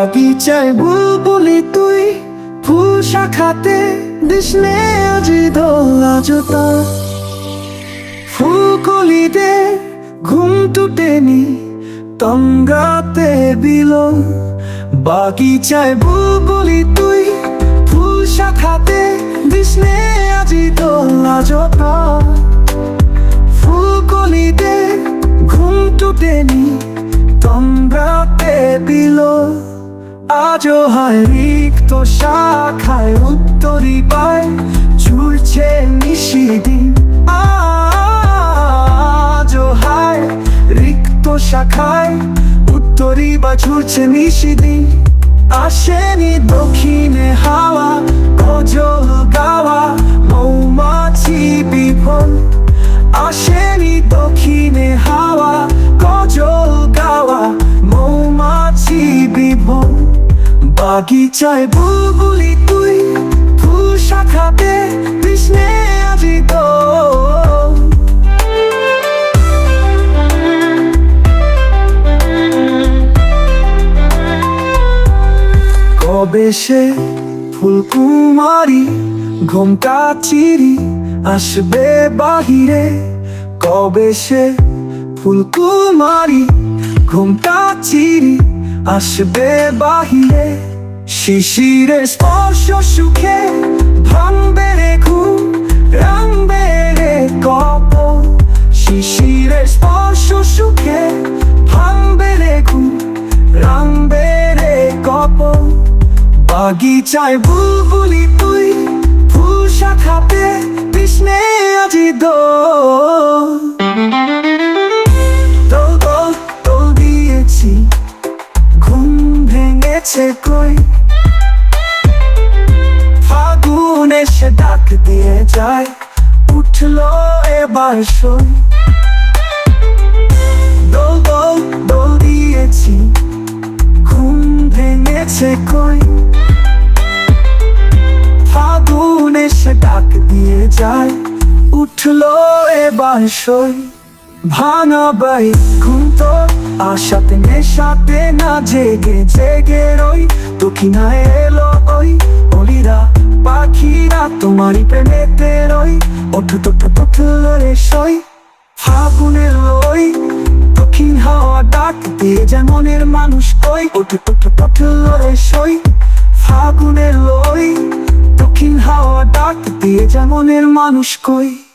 বাগিচায় বুলবুলি তুই। ফুল শাখাতে দিসনে আজি দোলা জোতা ফুলকলিতে ঘুম টুটেনি তঙ্গাতে বিল। বাগিচায় বুলবুলি তুই, ফুল শাখাতে দিসনে আজি দোলা জোতা ফুলকলিতে ঘুম টুটেনি তন্দ্রাতে বিল। আজও হয় রিক্ত শাখায় উত্তরি পায়, ঝুলছে নিশিদিন আজও হায় রিক্ত শাখায় উত্তরি বা ঝুলছে নিশিদিন আসেনি দক্ষিণে হাওয়া গজল গাওয়া মৌমাছি বাগিচায় বুলবুলি তুই ফুল শাখাতে কৃষ্ণে আজি। কবে সে চিরি আসবে বাহিরে কবে সে ফুলকুমারী ঘুমটা চিরি আসবে বাহিরে শিশিরে স্পর্শ সুখে ভাঙবে রে ঘুম রাঙবে রে কপ শিশিরে স্পর্শ সুখে ভাঙবে রে ঘুম রাঙবে রে কপ বাগিচায় বুলবুলি তুই, ফুল শাখাতে কৃষ্ণে আজি দোল। দোল দিয়েছি, ঘুম ভেঙেছে কই? দিয়ে যায়। উঠল এবার সই। দোল দোল দোল দিয়েছি, ঘুম ভেঙেছে কই? ফাগুন এসে ডাক দিয়ে যায়, উঠল এবার সই। ভাঙা বাই ঘুম তো আশাতে না জেগে জেগে রই। দক্ষিণায় এলো তোমারই প্রেমেতে রই ওঠ তোঠু তোঠুলো রে সই। ফাগুনের ওই দক্ষিণ হাওয়া ডাক দিয়ে যেমনের মানুষ কই। ওঠ তোঠু তোঠুলো সই। ফাগুনের ওই দক্ষিণ হাওয়া ডাক দিয়ে যেমনের মানুষ কই।